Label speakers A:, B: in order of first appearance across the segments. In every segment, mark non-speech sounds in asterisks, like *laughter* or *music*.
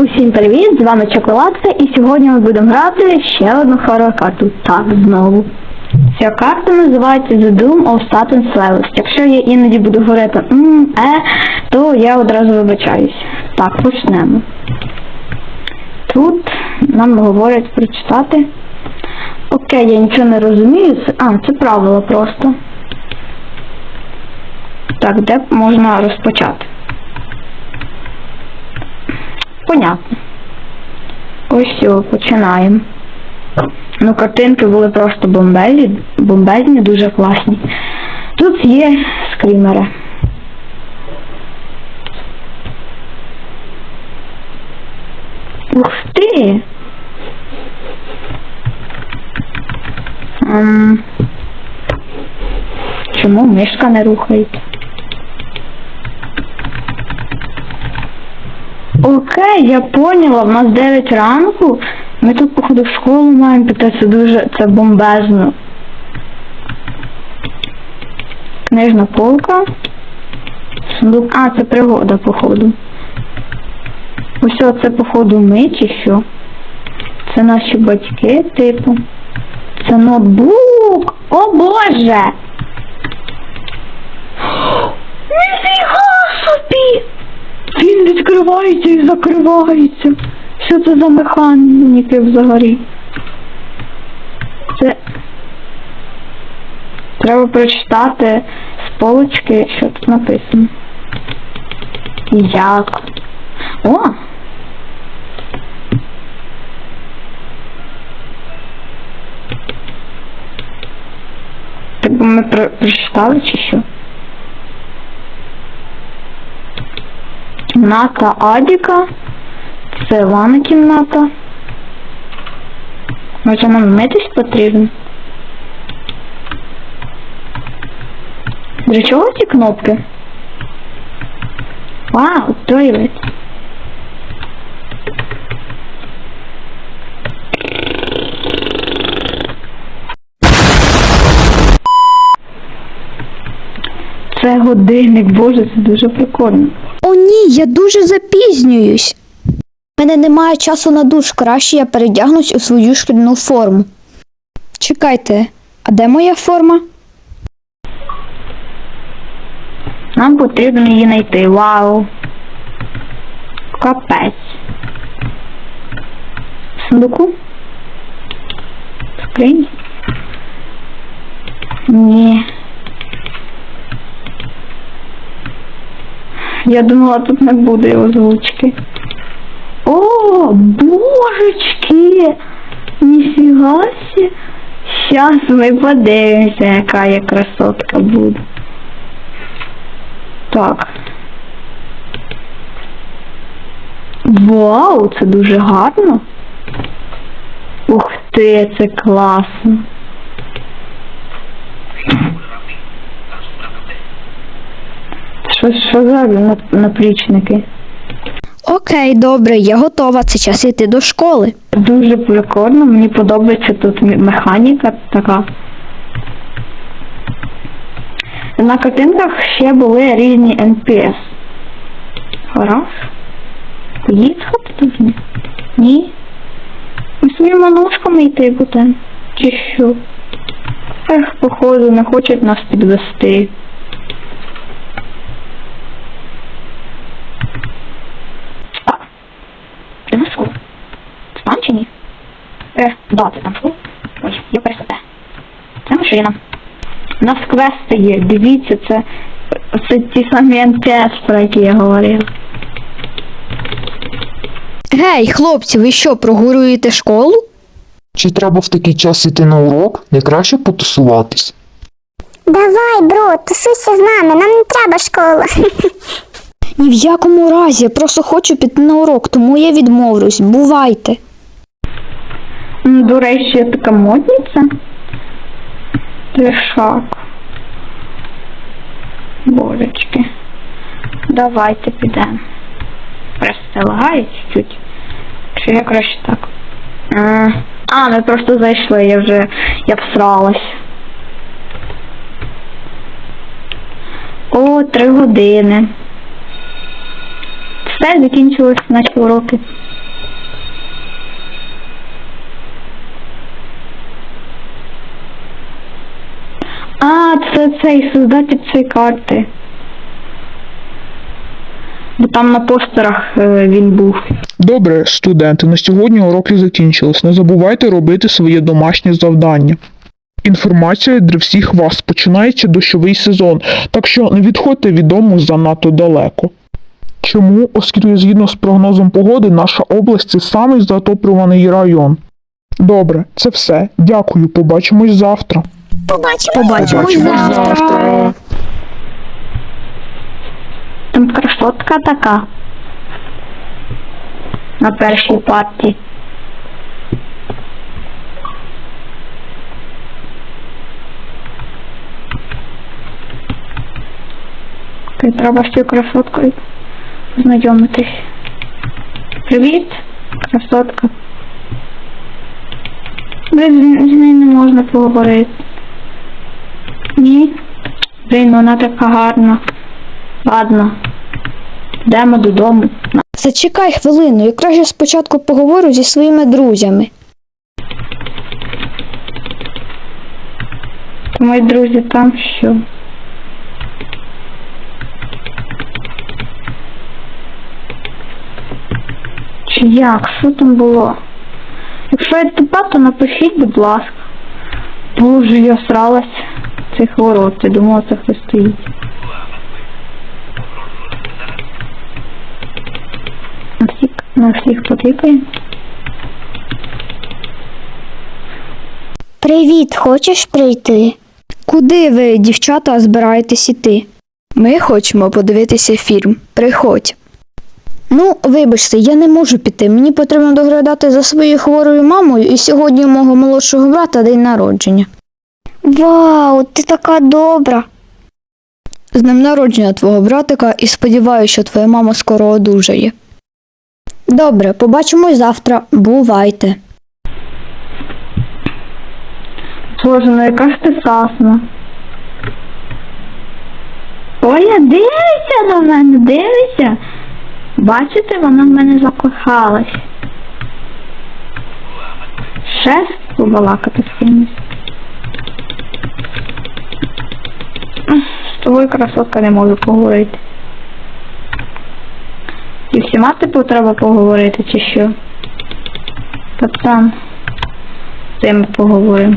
A: Усім привіт! З вами Чоколадка і сьогодні ми будемо грати ще одну хоррор карту. Так, знову. Ця карта називається The Doom of Satan's Levels. Якщо я іноді буду говорити м, е, то я одразу вибачаюсь. Так, почнемо. Тут нам говорять прочитати. Окей, я нічого не розумію. А, це правило просто. Так, де можна розпочати? Понятно. Ось все, починаємо. Ну, картинки були просто бомбезні, бомбезні, дуже класні. Тут є скрімери. Ух ти! Ем, чому мишка не рухається? Окей, я поняла, в нас 9 ранку. Ми тут, походу, в школу маємо піти, це дуже, це бомбезно. Книжна полка. Сундук. А, це пригода, походу. Ось це, походу, ми чи що? Це наші батьки, типу. Це ноутбук! О боже! *gasps* Ніфіга собі! Він відкривається і закривається. Що це за механіки взагалі? Це. Треба прочитати з полочки, що тут написано. Як? О! Так ми про- прочитали чи що? Кімната Адіка. Це ванна кімната. Може нам митись потрібно? Для чого ці кнопки? Вау, тойлет. Це годинник, боже, це дуже прикольно.
B: Ні, я дуже запізнююсь. У мене немає часу на душ, краще я передягнусь у свою шкільну форму. Чекайте, а де моя форма?
A: Нам потрібно її знайти. Вау. Капець. В Сундуку? Скринь? Ні. Я думала, тут не буде озвучки. О, божечки! Ніфіга сі. Щас ми подивимося, яка я красотка буде. Так. Вау, це дуже гарно. Ух ти, це класно. Що, що за нап- наплічники?
B: Окей, добре, я готова. Це час йти до школи.
A: Дуже прикольно, мені подобається тут механіка така. На картинках ще були різні NPS. Гараж? Поїхати тут? Ні? Ні? Ми своїми ножками йти будемо. Чи що? Ех, походу, не хочуть нас підвести. А, ти на школу? Там чи ні? Е, да, це там школа. Ой, я пересете. Це машина. У нас квести є, дивіться, це, це ті самі НПС, про які я говорив.
B: Гей, хлопці, ви що, прогулюєте школу?
C: Чи треба в такий час іти на урок? Не краще потусуватись?
D: Давай, бро, тусуйся з нами, нам не треба школа. *laughs*
B: Ні в якому разі, я просто хочу піти на урок, тому я відмовлюсь. Бувайте.
A: До речі, така модниця. Тишак. Божечки. Давайте підемо. Пристилає чуть-чуть. Чи я краще так? А, ми просто зайшли, я вже я всралась. О, три години. Так, закінчились наші уроки. А, це цей создатель цієї карти. Бо там на постерах е, він був.
E: Добре, студенти, на сьогодні уроки закінчились. Не забувайте робити своє домашнє завдання. Інформація для всіх вас починається дощовий сезон, так що не відходьте від дому занадто далеко. Чому? Оскільки згідно з прогнозом погоди, наша область це самий затоплюваний район. Добре, це все. Дякую, побачимось завтра.
D: Побачимо.
B: Побачимось завтра.
A: Там красотка така. На першій парті. Ти треба з цією красоткою познайомитись. Привіт, красотка. Блін, з з нею не можна поговорити. Ні. Блін, вона така гарна. Ладно. Йдемо додому.
B: Зачекай хвилину, я краще спочатку поговорю зі своїми друзями.
A: Мої друзі там що? Чи як? Що там було? Якщо я тупа, то напишіть, будь ласка. Боже, я сралась цих ворот. Я думала, це хтось стоїть. На всіх, на всіх потикаємо.
D: Привіт, хочеш прийти?
B: Куди ви, дівчата, збираєтесь іти? Ми хочемо подивитися фільм. Приходь. Ну, вибачте, я не можу піти. Мені потрібно доглядати за своєю хворою мамою, і сьогодні у мого молодшого брата день народження.
D: Вау, ти така добра.
B: З днем народження твого братика і сподіваюся, що твоя мама скоро одужає. Добре, побачимось завтра. Бувайте.
A: Боже, ну яка ж ти сасна. Оля, дивися на мене, дивися. Бачите, вона в мене закохалась. Ще побалакати з кимось. З тобою красотка не можу поговорити. І всіма типу треба поговорити, чи що? Пацан, з тим поговоримо.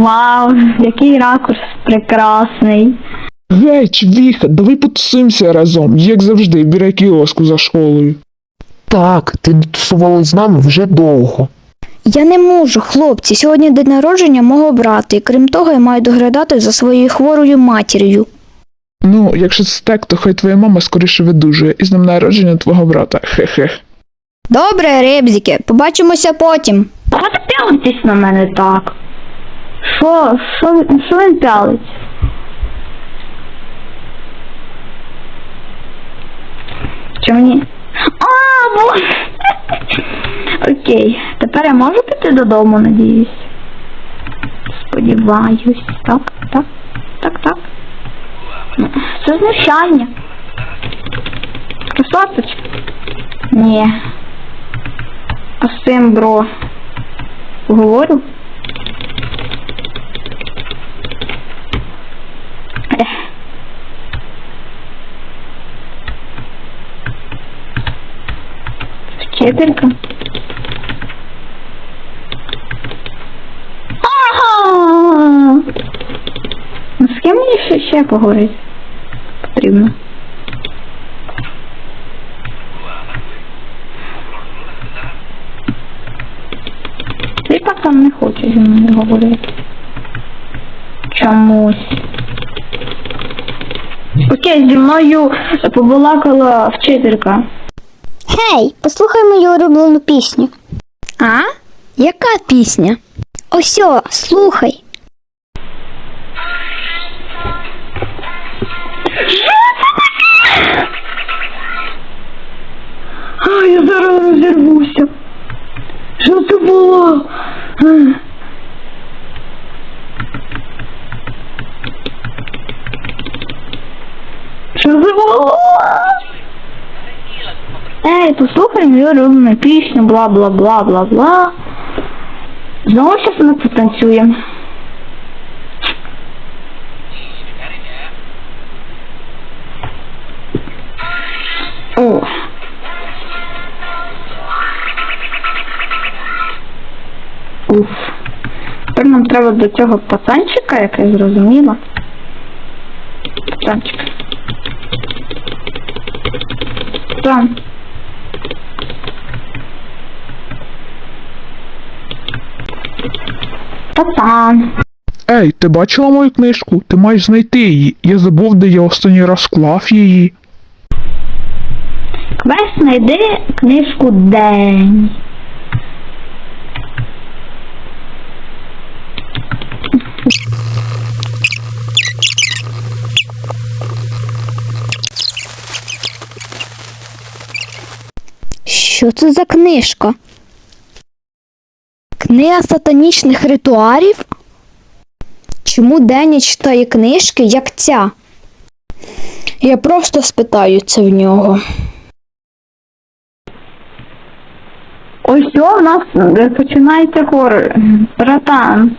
A: Вау, який ракурс прекрасний.
E: Гей, Чвіха, давай потусуємося разом, як завжди, біля кіоску за школою.
C: Так, ти тусувалась з нами вже довго.
B: Я не можу, хлопці. Сьогодні день народження мого брата, і крім того, я маю доглядати за своєю хворою матір'ю.
E: Ну, якщо це так, то хай твоя мама скоріше видужує і з днем народження твого брата. Хе-хе.
B: Добре, ребзіки, побачимося потім.
A: От пялитесь на мене так. Що, що, що він пялить? Чи мені? А, боже! Окей, тепер я можу піти додому, надіюсь. Сподіваюсь. Так, так, так, так. Ну, Це знущання. Красоточка. Ні. А з цим бро поговорю? Ех. Вчителька. Ага! Ну з ким мені ще, ще поговорити? Потрібно. Цей пацан не хоче зі мною говорити. Чомусь. Окей, зі мною побалакала вчителька.
D: Хей, послухай мою улюблену пісню.
B: А? Яка пісня?
D: Осьо, слухай.
A: А, я зараз розірвуся. Що це було? Що це було? Давай послухаємо мою улюблену пісню, бла бла бла бла бла. Знову щось ми потанцюємо. О. Уф. Тепер нам треба до цього пацанчика, як я зрозуміла. Пацанчик. Пацан. Пацан.
E: Ей, ти бачила мою книжку? Ти маєш знайти її. Я забув, де я останній раз клав її.
A: Квест знайди книжку День.
B: Що це за книжка? Книга сатанічних ритуалів? Чому Дені читає книжки, як ця? Я просто спитаю це в нього.
A: Ось в нас е, починається хор. Братан.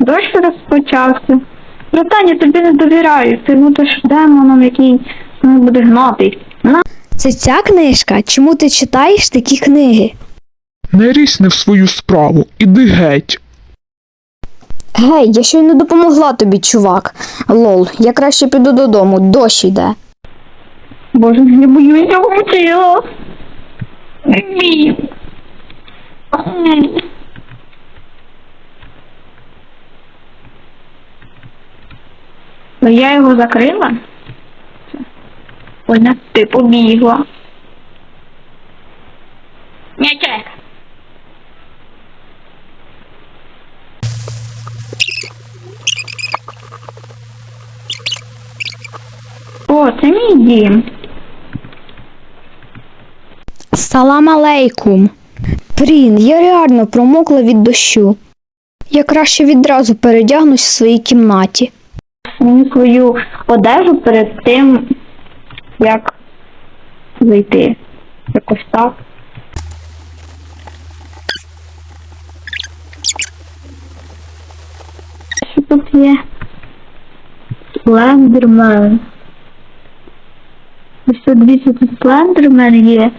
A: Дощ розпочався. Братан, я тобі не довіряю. Ти будеш демоном, який не буде гнати. На
B: Це ця книжка? Чому ти читаєш такі книги?
E: Не різь не в свою справу. Іди геть.
B: Гей, я щойно допомогла тобі, чувак. Лол, я краще піду додому, дощ йде.
A: Боже, я боюся хотіла. Ні. Ну я його закрила. Вона ти побігла. Мячек. О, це мій дім.
B: Салам алейкум. Прін, я реально промокла від дощу. Я краще відразу передягнусь в своїй кімнаті.
A: Мені свою одежу перед тим, як зайти. Якось так. Що тут є? Слендермен. Ось тут дивіться, тут слендермен є.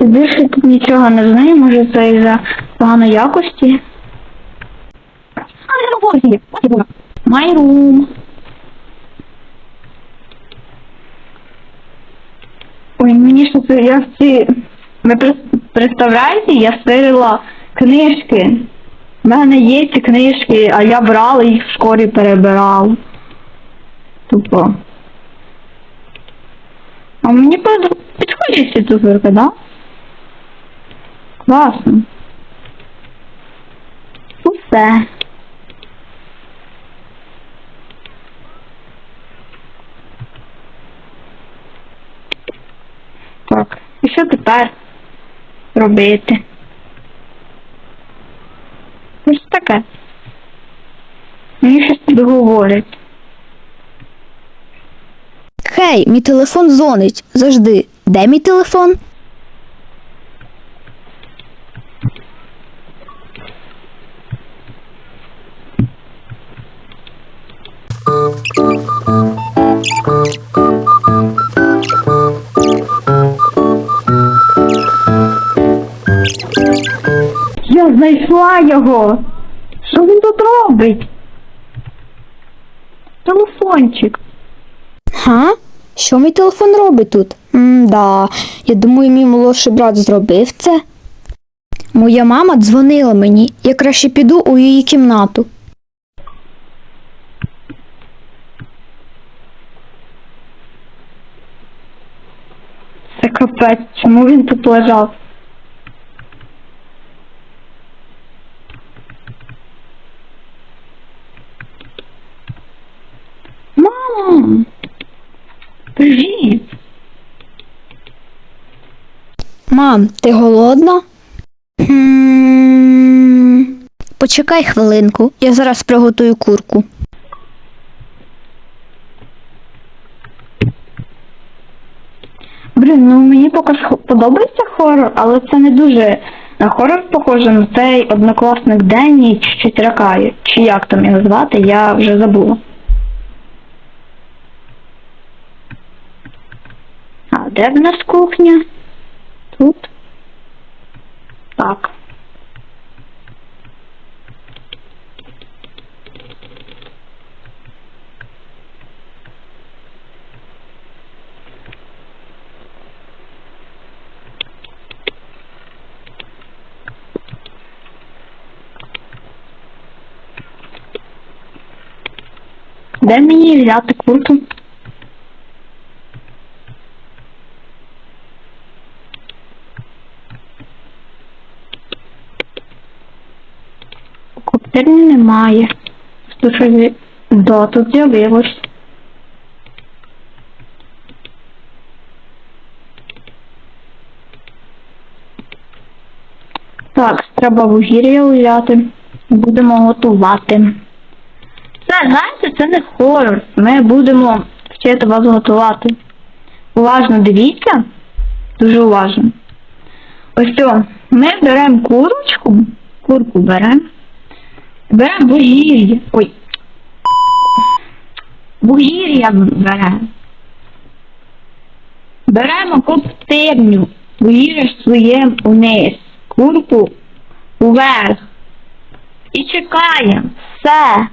A: Більше тут нічого не знаю, може це із-за поганої якості. My room. Ой, мені що це я в ці. Ви представляєте, я стирила книжки. У мене є ці книжки, а я брала їх в школі перебирав. Тупо. А мені під- підходять ці цукерки, да? Класно. Усе. Так. І що тепер робити? Ось таке. Мені щось тут говорять.
B: Хей, мій телефон дзвонить. Завжди. Де мій телефон?
A: Я знайшла його. Він тут робить? Телефончик.
B: Га? Що мій телефон робить тут? М-да, я думаю, мій молодший брат зробив це. Моя мама дзвонила мені, я краще піду у її кімнату.
A: Це капець, чому він тут лежав? Мам! Привіт!
B: Мам, ти голодна? Хм... почекай хвилинку, я зараз приготую курку.
A: Блін, ну мені поки подобається хорор, але це не дуже на хорор похоже на цей однокласник Денні чи ракає. Чи як там його звати, я вже забула. А де в нас кухня? Тут. Так. Де мені взяти курту? Немає. Щось... Да, тут з'явилось. Так, треба вугір'я взяти. Будемо готувати. Це, знаєте, це не хорор. Ми будемо вчити вас готувати. Уважно дивіться. Дуже уважно. Ось ми беремо курочку, курку беремо, беремо вугір'я. Ой. Вугір'я беремо. Беремо коптирню, вугір'я своє униз, курку уверх. І чекаємо. Все.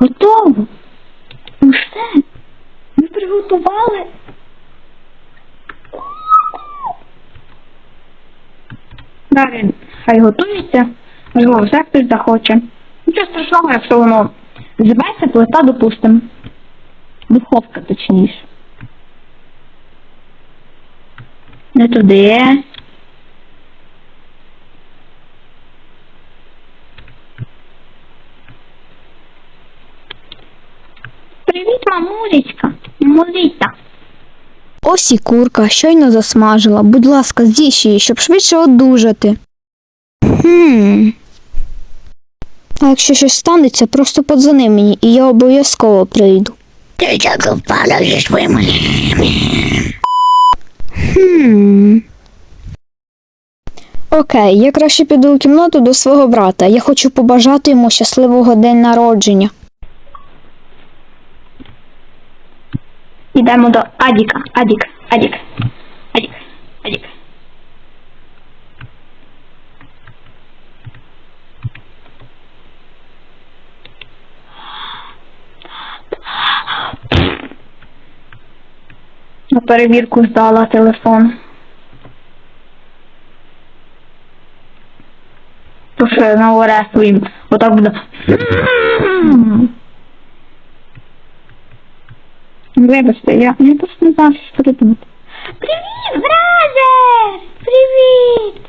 A: Готово. Ну все. Ми приготували. Далі хай готується. Можливо, все хтось захоче. Нічого страшного, якщо воно зібеться, плита, допустимо. Духовка, точніше. Не туди.
B: Ось і курка щойно засмажила. Будь ласка, з'їж її, щоб швидше одужати. Хм. А якщо щось станеться, просто подзвони мені, і я обов'язково прийду.
D: Ти так впала зі своїм.
B: Хм. Окей, я краще піду у кімнату до свого брата. Я хочу побажати йому щасливого день народження.
A: Йдемо до Адіка. Адік, Адік, Адік, Адік. На перевірку здала телефон. То що я наговорю своїм. Отак буде. Вибачте, я, я просто не знаю, що придумати. Привіт, бразер! Привіт!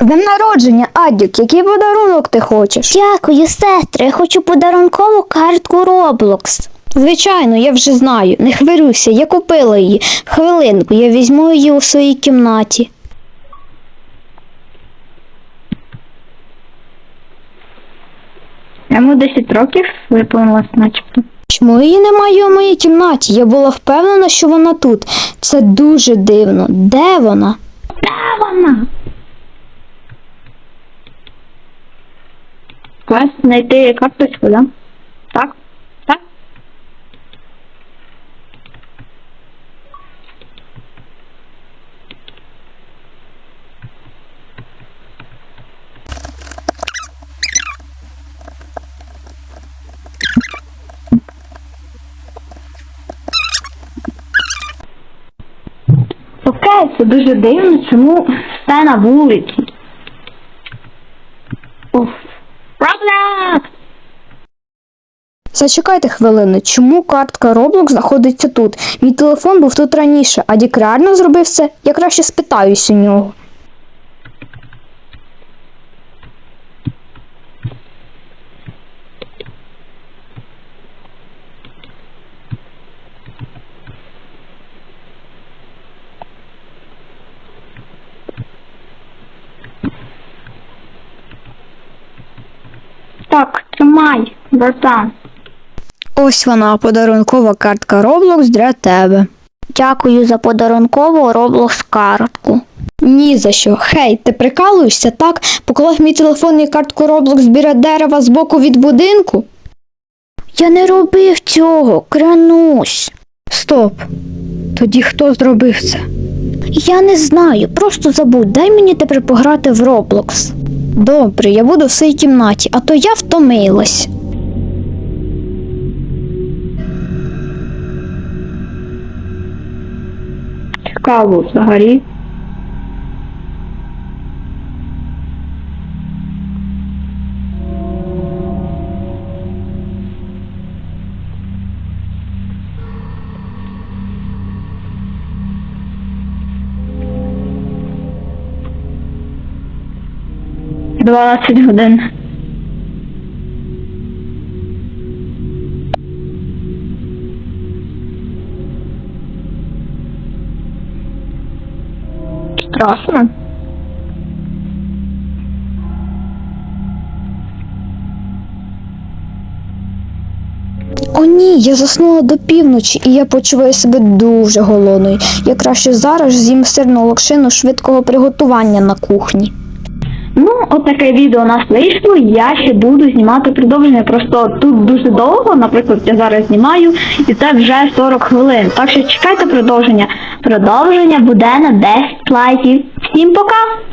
B: День народження, Адік, який подарунок ти хочеш?
D: Дякую, сестри. Я хочу подарункову картку Roblox.
B: Звичайно, я вже знаю. Не хвилюйся, я купила її. Хвилинку, я візьму її у своїй кімнаті.
A: Йому 10 років виповнилось начебто.
B: Чому її немає у моїй кімнаті? Я була впевнена, що вона тут. Це дуже дивно. Де вона?
A: Де вона? Клас, знайти карточку, да? Так? Так? Окей, це дуже дивно, чому все на вулиці. Уф.
B: Зачекайте хвилину, чому картка Roblox знаходиться тут? Мій телефон був тут раніше, а Дік реально зробив це? Я краще спитаюсь у нього.
A: Тримай, братан.
B: Ось вона, подарункова картка Roblox для тебе.
D: Дякую за подарункову Roblox картку.
B: Ні за що. Хей, ти прикалуєшся, так? Поклав мій телефон і картку Roblox біля дерева з боку від будинку?
D: Я не робив цього, клянусь.
B: Стоп. Тоді хто зробив це?
D: Я не знаю, просто забудь, дай мені тепер пограти в Roblox.
B: Добре, я буду в своїй кімнаті, а то я втомилась.
A: Цікаво взагалі. Дванадцять годин. Страшно.
B: О ні, я заснула до півночі, і я почуваю себе дуже голодною. Я краще зараз з'їм сирну локшину швидкого приготування на кухні.
A: Ну, от таке відео у нас вийшло. Я ще буду знімати продовження. Просто тут дуже довго, наприклад, я зараз знімаю, і це вже 40 хвилин. Так що чекайте продовження. Продовження буде на 10 лайків. Всім пока!